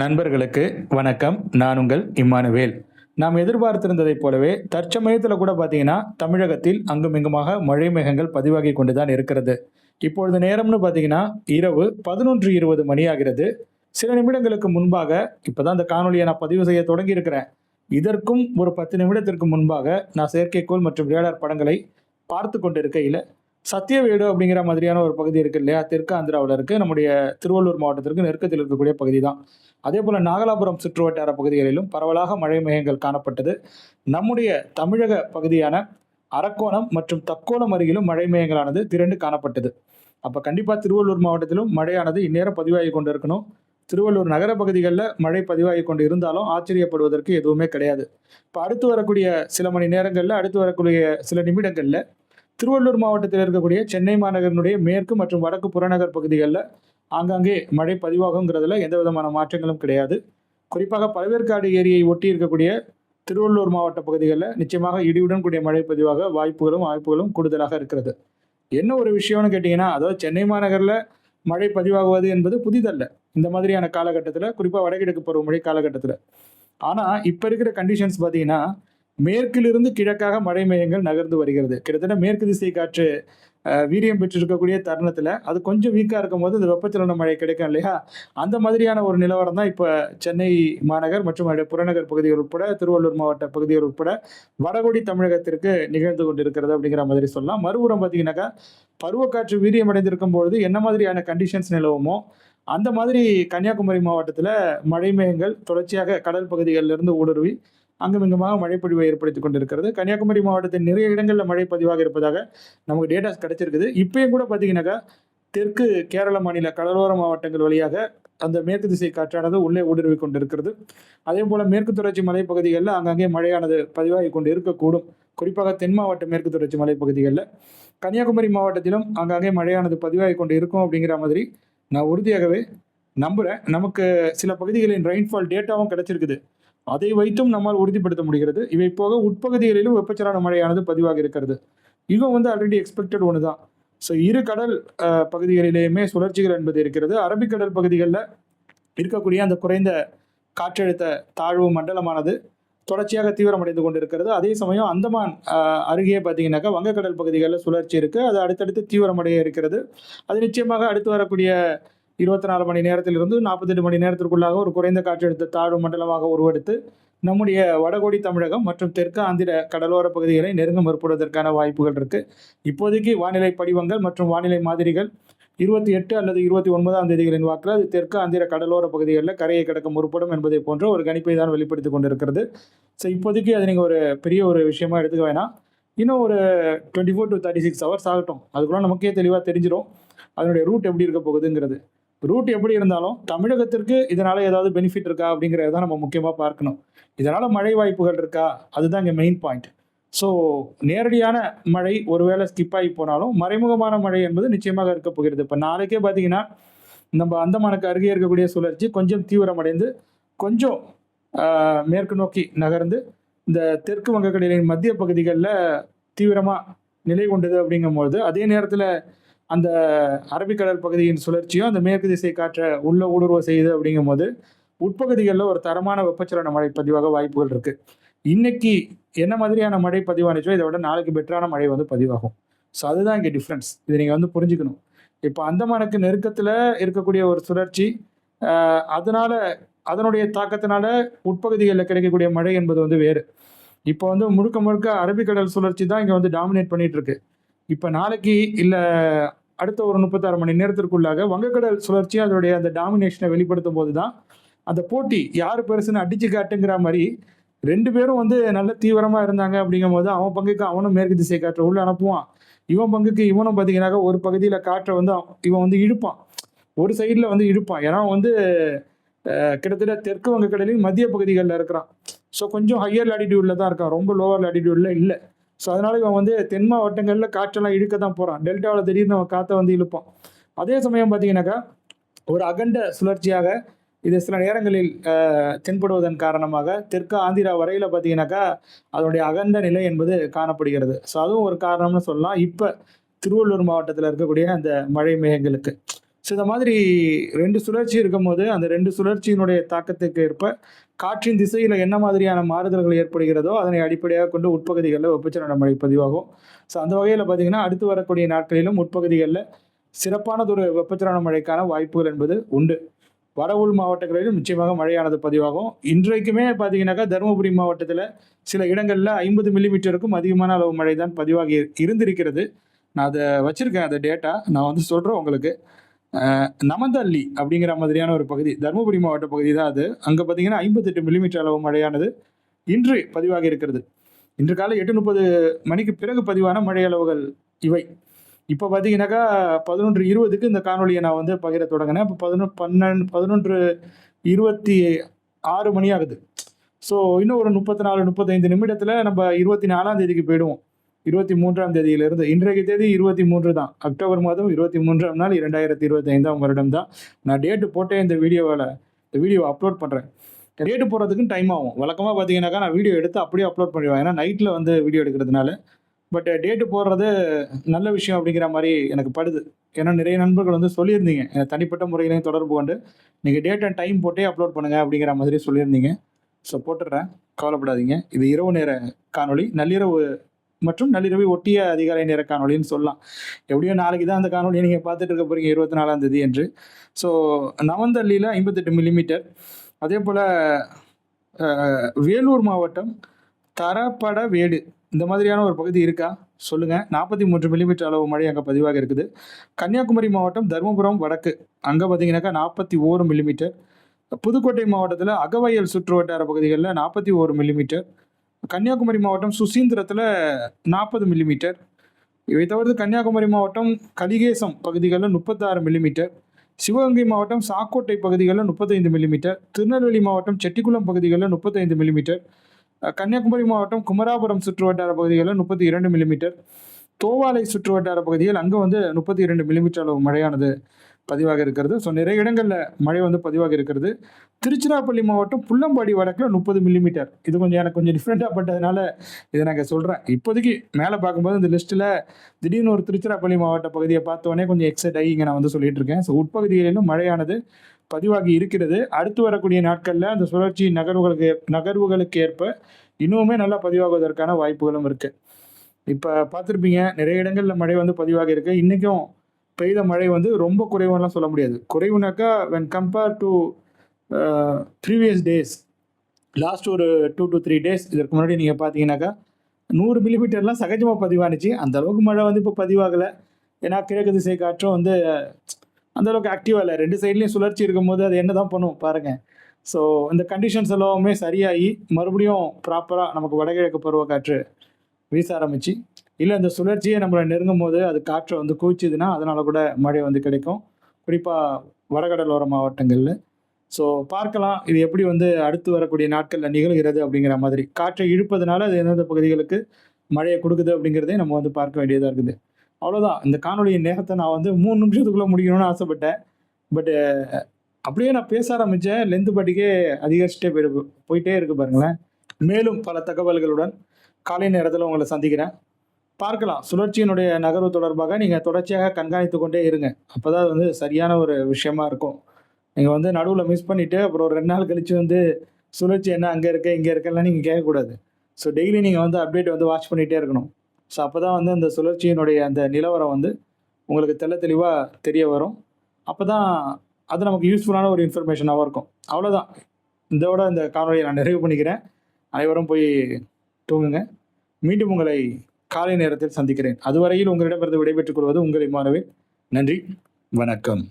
நண்பர்களுக்கு வணக்கம். நான் உங்கள் இம்மானுவேல். நாம் எதிர்பார்த்திருந்ததைப் போலவே தற்சமயத்தில் கூட பார்த்தீங்கன்னா தமிழகத்தில் அங்குமிங்குமாக மழை மேகங்கள் பதிவாகி கொண்டு தான் இருக்கிறது. இப்பொழுது நேரம்னு பார்த்தீங்கன்னா இரவு பதினொன்று இருபது மணி ஆகிறது சில நிமிடங்களுக்கு முன்பாக இப்போதான் இந்த காணொலியை நான் பதிவு செய்ய தொடங்கி இருக்கிறேன் இதற்கும் ஒரு பத்து நிமிடத்திற்கு முன்பாக நான் செயற்கைக்கோள் மற்றும் ரேடார் படங்களை பார்த்து கொண்டிருக்கையில் சத்தியவேடு அப்படிங்கிற மாதிரியான ஒரு பகுதி இருக்கு இல்லையா? தெற்கு ஆந்திராவில் இருக்கு. நம்முடைய திருவள்ளூர் மாவட்டத்திற்கு நெருக்கத்தில் இருக்கக்கூடிய பகுதி தான். அதே போல நாகலாபுரம் சுற்றுவட்டார பகுதிகளிலும் பரவலாக மழை மேகங்கள் காணப்பட்டது. நம்முடைய தமிழக பகுதியான அரக்கோணம் மற்றும் தக்கோணம் அருகிலும் மழை மேகங்களானது திரண்டு காணப்பட்டது. அப்போ கண்டிப்பாக திருவள்ளூர் மாவட்டத்திலும் மழையானது இந்நேரம் பதிவாகி கொண்டு இருக்கணும் திருவள்ளூர் நகர பகுதிகளில் மழை பதிவாகி கொண்டு இருந்தாலும் ஆச்சரியப்படுவதற்கு எதுவுமே கிடையாது. இப்போ அடுத்து வரக்கூடிய சில மணி நேரங்களில் அடுத்து வரக்கூடிய சில நிமிடங்களில் திருவள்ளூர் மாவட்டத்தில் இருக்கக்கூடிய சென்னை மாநகரினுடைய மேற்கு மற்றும் வடக்கு புறநகர் பகுதிகளில் ஆங்காங்கே மழை பதிவாகுங்கிறதுல எந்த விதமான மாற்றங்களும் கிடையாது. குறிப்பாக பழவேற்காடு ஏரியை ஒட்டி இருக்கக்கூடிய திருவள்ளூர் மாவட்ட பகுதிகளில் நிச்சயமாக இடியுடன் கூடிய மழை பதிவாக வாய்ப்புகளும் வாய்ப்புகளும் கூடுதலாக இருக்கிறது. என்ன ஒரு விஷயம்னு கேட்டிங்கன்னா அதாவது சென்னை மாநகரில் மழை பதிவாகுவது என்பது புதிதல்ல. இந்த மாதிரியான காலகட்டத்தில் குறிப்பாக வடகிழக்கு பருவமழை காலகட்டத்தில். ஆனால் இப்போ இருக்கிற கண்டிஷன்ஸ் பார்த்தீங்கன்னா மேற்கிலிருந்து கிழக்காக மழை மேகங்கள் நகர்ந்து வருகிறது. கிட்டத்தட்ட மேற்கு திசை காற்று வீரியம் பெற்றிருக்கக்கூடிய தருணத்தில் அது கொஞ்சம் வீக்காக இருக்கும் போது இந்த வெப்பச்சலன மழை கிடைக்கும் இல்லையா? அந்த மாதிரியான ஒரு நிலவரம் தான் இப்போ சென்னை மாநகர் மற்றும் அதோடைய புறநகர் பகுதிகள் உட்பட திருவள்ளூர் மாவட்ட பகுதிகள் உட்பட வடகொடி தமிழகத்திற்கு நிகழ்ந்து கொண்டிருக்கிறது அப்படிங்கிற மாதிரி சொல்லலாம். மறுபுறம் பார்த்தீங்கன்னாக்கா பருவக்காற்று வீரியம் அடைந்திருக்கும் பொழுது என்ன மாதிரியான கண்டிஷன்ஸ் நிலவுமோ அந்த மாதிரி கன்னியாகுமரி மாவட்டத்தில் மழை மேகங்கள் தொடர்ச்சியாக கடல் பகுதிகளிலிருந்து ஊடுருவி அங்குமிங்குமாக மழைப்பொழிவை ஏற்படுத்தி கொண்டிருக்கிறது. கன்னியாகுமரி மாவட்டத்தின் நிறைய இடங்களில் மழை பதிவாக இருப்பதாக நமக்கு டேட்டாஸ் கிடைச்சிருக்குது. இப்பயும் கூட பார்த்தீங்கன்னாக்கா தெற்கு கேரள மாநில கடலோர மாவட்டங்கள் வழியாக அந்த மேற்கு திசை காற்றானது உள்ளே ஊடுருவி கொண்டிருக்கிறது. அதே போல மேற்கு தொடர்ச்சி மலைப்பகுதிகளில் அங்கங்கே மழையானது பதிவாகி கொண்டு இருக்கக்கூடும் குறிப்பாக தென் மாவட்ட மேற்கு தொடர்ச்சி மலைப்பகுதிகளில். கன்னியாகுமரி மாவட்டத்திலும் அங்கங்கே மழையானது பதிவாகி கொண்டு இருக்கும் அப்படிங்கிற மாதிரி நான் உறுதியாகவே நம்புகிறேன் நமக்கு சில பகுதிகளின் ரெயின்ஃபால் டேட்டாவும் கிடைச்சிருக்குது. அதை வைத்தும் நம்மால் உறுதிப்படுத்த முடிகிறது. இவை போக உட்பகுதிகளிலும் வெப்பச்சலன மழையானது பதிவாக இருக்கிறது. இதுவும் வந்து ஆல்ரெடி எக்ஸ்பெக்டட் ஒன்று தான். ஸோ இரு கடல் பகுதிகளிலேயுமே சுழற்சிகள் என்பது இருக்கிறது. அரபிக்கடல் பகுதிகளில் இருக்கக்கூடிய அந்த குறைந்த காற்றழுத்த தாழ்வு மண்டலமானது தொடர்ச்சியாக தீவிரமடைந்து கொண்டிருக்கிறது. அதே சமயம் அந்தமான் அருகே பார்த்தீங்கன்னாக்கா வங்கக்கடல் பகுதிகளில் சுழற்சி இருக்குது அது அடுத்தடுத்து தீவிரமடைய இருக்கிறது. அது நிச்சயமாக அடுத்து வரக்கூடிய இருபத்தி நாலு மணி நேரத்திலிருந்து நாற்பத்தெட்டு மணி நேரத்திற்குள்ளாக ஒரு குறைந்த காற்றழுத்த தாழ்வு மண்டலமாக உருவெடுத்து நம்முடைய வடகோடி தமிழகம் மற்றும் தெற்கு ஆந்திர கடலோர பகுதிகளை நெருங்க முற்படுவதற்கான வாய்ப்புகள் இருக்கு. இப்போதைக்கு வானிலை படிவங்கள் மற்றும் வானிலை மாதிரிகள் இருபத்தி எட்டு அல்லது இருபத்தி ஒன்பதாம் தேதிகளின் வாக்கில் அது தெற்கு ஆந்திர கடலோர பகுதிகளில் கரையை கடக்க முற்படும் என்பதை போன்ற ஒரு கணிப்பை தான் வெளிப்படுத்தி கொண்டிருக்கிறது. ஸோ இப்போதைக்கு அது நீங்கள் ஒரு பெரிய ஒரு விஷயமா எடுத்துக்க வேணாம். இன்னும் ஒரு twenty four to thirty six hours ஆகட்டும். அதுக்குள்ள நமக்கே தெளிவாக தெரிஞ்சிடும் அதனுடைய ரூட் எப்படி இருக்க போகுதுங்கிறது. ரூட் எப்படி இருந்தாலும் தமிழகத்திற்கு இதனால ஏதாவது பெனிஃபிட் இருக்கா அப்படிங்கிறத தான் நம்ம முக்கியமாக பார்க்கணும். இதனால மழை வாய்ப்புகள் இருக்கா? அதுதான் இங்கே மெயின் பாயிண்ட் ஸோ நேரடியான மழை ஒருவேளை ஸ்கிப் ஆகி போனாலும் மறைமுகமான மழை என்பது நிச்சயமாக இருக்க போகிறது. இப்போ நாளைக்கே பார்த்தீங்கன்னா நம்ம அந்தமானுக்கு அருகே இருக்கக்கூடிய சுழற்சி கொஞ்சம் தீவிரமடைந்து கொஞ்சம் மேற்கு நோக்கி நகர்ந்து இந்த தெற்கு வங்கக்கடலின் மத்திய பகுதிகளில் தீவிரமாக நிலை கொண்டது அப்படிங்கும்பொழுது அதே நேரத்தில் அந்த அரபிக்கடல் பகுதியின் சுழற்சியும் அந்த மேற்கு திசை காற்றை உள்ள ஊடுருவ செய்யுது அப்படிங்கும்போது உட்பகுதிகளில் ஒரு தரமான வெப்பச்சலன மழை பதிவாக வாய்ப்புகள் இருக்கு. இன்னைக்கு என்ன மாதிரியான மழை பதிவானுச்சோ இதை விட நாளைக்கு பெட்டரான மழை வந்து பதிவாகும். ஸோ அதுதான் இங்கே டிஃப்ரென்ஸ் இதை நீங்கள் வந்து புரிஞ்சுக்கணும். இப்போ அந்தமானுக்கு நெருக்கத்தில் இருக்கக்கூடிய ஒரு சுழற்சி அதனால அதனுடைய தாக்கத்தினால உட்பகுதிகளில் கிடைக்கக்கூடிய மழை என்பது வந்து வேறு. இப்போ வந்து முழுக்க முழுக்க அரபிக்கடல் சுழற்சி தான் இங்கே வந்து டாமினேட் பண்ணிட்டு இருக்கு. இப்போ நாளைக்கு இல்லை அடுத்த ஒரு முப்பத்தாறு மணி நேரத்திற்குள்ளாக வங்கக்கடல் சுழற்சி அதனுடைய அந்த டாமினேஷனை வெளிப்படுத்தும் போது தான் அந்த போட்டி யார் பெருசுன்னு அடிச்சு காட்டுங்கிற மாதிரி ரெண்டு பேரும் வந்து நல்ல தீவிரமாக இருந்தாங்க அப்படிங்கும் போது அவன் பங்குக்கு அவனும் மேற்கு திசை காற்றை உள்ள அனுப்புவான். இவன் பங்குக்கு இவனும் பார்த்தீங்கன்னாக்கா ஒரு பகுதியில் காற்றை வந்து அவன் இவன் வந்து இழுப்பான். ஒரு சைடில் வந்து இழுப்பான். ஏன்னா வந்து கிட்டத்தட்ட தெற்கு வங்கக்கடலின் மத்திய பகுதிகளில் இருக்கிறான். ஸோ கொஞ்சம் ஹையர் லாட்டிடியூடில் தான் இருக்கான். ரொம்ப லோவர் லாட்டிடியூடில் இல்லை. ஸோ அதனால் இவன் வந்து தென் மாவட்டங்களில் காற்றெல்லாம் இழுக்க தான் போகிறான் டெல்டாவில் திடீர்னு அவன் காற்றை வந்து இழுப்பான். அதே சமயம் பார்த்தீங்கன்னாக்கா ஒரு அகண்ட சுழற்சியாக இது சில நேரங்களில் தென்படுவதன் காரணமாக தெற்கு ஆந்திரா வரையில் பார்த்தீங்கன்னாக்கா அதனுடைய அகண்ட நிலை என்பது காணப்படுகிறது. ஸோ அதுவும் ஒரு காரணம்னு சொல்லலாம். இப்போ திருவள்ளூர் மாவட்டத்தில் இருக்கக்கூடிய அந்த மழை மேகங்களுக்கு. ஸோ இந்த மாதிரி ரெண்டு சுழற்சி இருக்கும்போது அந்த ரெண்டு சுழற்சியினுடைய தாக்கத்துக்கு ஏற்ப காற்றின் திசையில் என்ன மாதிரியான மாறுதல்கள் ஏற்படுகிறதோ அதனை அடிப்படையாக கொண்டு உட்பகுதிகளில் வெப்பச்சலன மழை பதிவாகும். ஸோ அந்த வகையில் பார்த்தீங்கன்னா அடுத்து வரக்கூடிய நாட்களிலும் உட்பகுதிகளில் சிறப்பானதொரு வெப்பச்சலன மழைக்கான வாய்ப்புகள் என்பது உண்டு. வட உள் மாவட்டங்களிலும் நிச்சயமாக மழையானது பதிவாகும். இன்றைக்குமே பார்த்தீங்கன்னாக்கா தருமபுரி மாவட்டத்தில் சில இடங்களில் ஐம்பது மில்லிமீட்டருக்கும் அதிகமான அளவு மழை தான் பதிவாகி இருந்திருக்கிறது. நான் அதை வச்சுருக்கேன் அந்த டேட்டா. நான் வந்து சொல்கிறேன் உங்களுக்கு. நமதல்லி நமந்தள்ளி அப்படிங்கிற மாதிரியான ஒரு பகுதி தருமபுரி மாவட்ட பகுதி தான் அது. அங்கே பார்த்தீங்கன்னா ஐம்பத்தெட்டு மில்லிமீட்டர் அளவு மழையானது இன்று பதிவாகி இருக்கிறது. இன்று காலை எட்டு முப்பது மணிக்கு பிறகு பதிவான மழை அளவுகள் இவை. இப்போ பார்த்தீங்கன்னாக்கா பதினொன்று இருபதுக்கு இந்த காணொலியை நான் வந்து பகிர தொடங்கினேன். இப்போ பதினொன்று பன்னெண்டு பதினொன்று இருபத்தி ஆறு மணி ஆகுது. ஸோ இன்னும் ஒரு முப்பத்தி நாலு முப்பத்தைந்து நிமிடத்தில் நம்ம இருபத்தி நாலாம் தேதிக்கு போயிடுவோம். இருபத்தி மூன்றாம் தேதியிலிருந்து இன்றைக்கு தேதி இருபத்தி மூன்று தான். அக்டோபர் மாதம் இருபத்தி மூன்றாம் நாள் இரண்டாயிரத்தி இருபத்தி ஐந்தாம் வருடம் தான் நான் டேட்டு போட்டே இந்த வீடியோவில். இந்த வீடியோவை அப்லோட் பண்ணுறேன் டேட்டு போடுறதுக்குன்னு டைம் ஆகும். வழக்கமாக பார்த்தீங்கன்னாக்கா நான் வீடியோ எடுத்து அப்படியே அப்லோட் பண்ணிடுவேன். ஏன்னா நைட்டில் வந்து வீடியோ எடுக்கிறதுனால. பட் டேட்டு போடுறது நல்ல விஷயம் அப்படிங்கிற மாதிரி எனக்கு படுது. ஏன்னா நிறைய நண்பர்கள் வந்து சொல்லியிருந்தீங்க. எனக்கு தனிப்பட்ட முறையிலையும் தொடர்பு கொண்டு நீங்கள் டேட் அண்ட் டைம் போட்டே அப்லோட் பண்ணுங்கள் அப்படிங்கிற மாதிரி சொல்லியிருந்தீங்க. ஸோ போட்டுடுறேன். கவலைப்படாதீங்க. இது இரவு நேர காணொளி. நள்ளிரவு மற்றும் நள்ளிரவை ஒட்டிய அதிகாலை நேர காணொளின்னு சொல்லலாம். எப்படியோ நாளைக்கு தான் அந்த காணொலியை நீங்கள் பார்த்துட்டு இருக்க போகிறீங்க இருபத்தி நாலாம் தேதி என்று. ஸோ நவந்தள்ளியில் ஐம்பத்தெட்டு மில்லிமீட்டர் அதே போல் வேலூர் மாவட்டம் தரப்பட வேடு இந்த மாதிரியான ஒரு பகுதி இருக்கா? சொல்லுங்கள் நாற்பத்தி மூன்று மில்லிமீட்டர் அளவு மழை அங்கே பதிவாக இருக்குது. கன்னியாகுமரி மாவட்டம் தருமபுரம் வடக்கு. அங்கே பார்த்தீங்கன்னாக்கா நாற்பத்தி ஓரு மில்லிமீட்டர் புதுக்கோட்டை மாவட்டத்தில் அகவயல் சுற்று வட்டார பகுதிகளில் நாற்பத்தி ஓரு மில்லிமீட்டர் கன்னியாகுமரி மாவட்டம் சுசீந்திரத்தில் நாற்பது மில்லிமீட்டர் இவை தவிர்த்து கன்னியாகுமரி மாவட்டம் கலிகேசம் பகுதிகளில் முப்பத்தாறு மில்லிமீட்டர் சிவகங்கை மாவட்டம் சாக்கோட்டை பகுதிகளில் முப்பத்தைந்து மில்லிமீட்டர் திருநெல்வேலி மாவட்டம் செட்டிக்குளம் பகுதிகளில் முப்பத்தைந்து மில்லிமீட்டர் கன்னியாகுமரி மாவட்டம் குமராபுரம் சுற்று வட்டார பகுதிகளில் முப்பத்தி இரண்டு மில்லிமீட்டர் தோவாலை சுற்று வட்டார பகுதியில் அங்கே வந்து முப்பத்தி இரண்டு மில்லிமீட்டர் அளவு மழையானது. பதிவாக இருக்கிறது. ஸோ நிறைய இடங்களில் மழை வந்து பதிவாக இருக்கிறது. திருச்சிராப்பள்ளி மாவட்டம் புள்ளம்பாடி வடக்கில் முப்பது மில்லிமீட்டர் இது கொஞ்சம் எனக்கு கொஞ்சம் டிஃப்ரெண்ட்டாக பட்டதுனால இதை நான் சொல்கிறேன் இப்போதைக்கு மேலே பார்க்கும்போது இந்த லிஸ்ட்டில் திடீர்னு ஒரு திருச்சிராப்பள்ளி மாவட்ட பகுதியை பார்த்தோன்னே கொஞ்சம் எக்ஸைட் ஆகி இங்கே நான் வந்து சொல்லிட்டு இருக்கேன். ஸோ உட்பகுதிகளிலும் மழையானது பதிவாகி இருக்கிறது. அடுத்து வரக்கூடிய நாட்களில் அந்த சுழற்சி நகர்வுகளுக்கு நகர்வுகளுக்கு ஏற்ப இன்னுமே நல்லா பதிவாகுவதற்கான வாய்ப்புகளும் இருக்குது இப்போ பார்த்துருப்பீங்க நிறைய இடங்களில் மழை வந்து பதிவாக இருக்குது இன்றைக்கும் பெய்த மழை வந்து ரொம்ப குறைவுலாம் சொல்ல முடியாது. குறைவுனாக்கா when compare to previous days last ஒரு டூ டு த்ரீ டேஸ் இதற்கு முன்னாடி நீங்கள் பார்த்தீங்கன்னாக்கா நூறு மில்லிமீட்டர்லாம் சகஜமாக பதிவானுச்சு. அந்த அளவுக்கு மழை வந்து இப்போ பதிவாகலை. ஏன்னா கிழக்கு திசை காற்றும் வந்து அந்தளவுக்கு ஆக்டிவாக இல்லை. ரெண்டு சைட்லேயும் சுழற்சி இருக்கும்போது அது என்ன தான் பண்ணும் பாருங்கள் ஸோ இந்த கண்டிஷன்ஸ் எல்லாமே சரியாகி மறுபடியும் ப்ராப்பராக நமக்கு வடகிழக்கு பருவக்காற்று வீச ஆரம்பிச்சு. இல்லை அந்த சுழற்சியை நம்மளை நெருங்கும் போது அது காற்றை வந்து குவிச்சுதுன்னா அதனால கூட மழை வந்து கிடைக்கும். குறிப்பாக வடகடலோர மாவட்டங்களில். ஸோ பார்க்கலாம். இது எப்படி வந்து அடுத்து வரக்கூடிய நாட்களில் நிகழ்கிறது அப்படிங்கிற மாதிரி. காற்றை இழுப்பதனால அது எந்தெந்த பகுதிகளுக்கு மழையை கொடுக்குது அப்படிங்கிறதே நம்ம வந்து பார்க்க வேண்டியதாக இருக்குது. அவ்வளோதான் இந்த காணொலியின் நேரத்தை நான் வந்து மூணு நிமிஷத்துக்குள்ளே முடிக்கணும்னு ஆசைப்பட்டேன். பட்டு அப்படியே நான் பேச ஆரம்பித்தேன் லென்த்து பாட்டிக்கே அதிகரிச்சுட்டே போயிடு போயிட்டே இருக்கு பாருங்களேன். மேலும் பல தகவல்களுடன் காலை நேரத்தில் உங்களை சந்திக்கிறேன். பார்க்கலாம். சுழற்சியினுடைய நகர்வு தொடர்பாக நீங்கள் தொடர்ச்சியாக கண்காணித்து கொண்டே இருங்க. அப்போ தான் வந்து சரியான ஒரு விஷயமா இருக்கும். நீங்கள் வந்து நடுவில் மிஸ் பண்ணிவிட்டு அப்புறம் ஒரு ரெண்டு நாள் கழித்து வந்து சுழற்சி என்ன அங்கே இருக்கு இங்கே இருக்கெல்லாம் நீங்கள் கேட்கக்கூடாது. ஸோ டெய்லி நீங்கள் வந்து அப்டேட் வந்து வாட்ச் பண்ணிகிட்டே இருக்கணும். ஸோ அப்போ தான் வந்து அந்த சுழற்சியினுடைய அந்த நிலவரம் வந்து உங்களுக்கு தெள்ள தெளிவாக தெரிய வரும். அப்போ தான் அது நமக்கு யூஸ்ஃபுல்லான ஒரு இன்ஃபர்மேஷனாகவும் இருக்கும். அவ்வளோதான் இதோட இந்த காணொலியை நான் நிறைவு பண்ணிக்கிறேன். அனைவரும் போய் தூங்குங்க. மீண்டும் உங்களை காலை நேரத்தில் சந்திக்கிறேன். அதுவரையில் உங்களிடமிருந்து விடைபெற்றுக் கொள்வது உங்களை மாணவே நன்றி. வணக்கம்.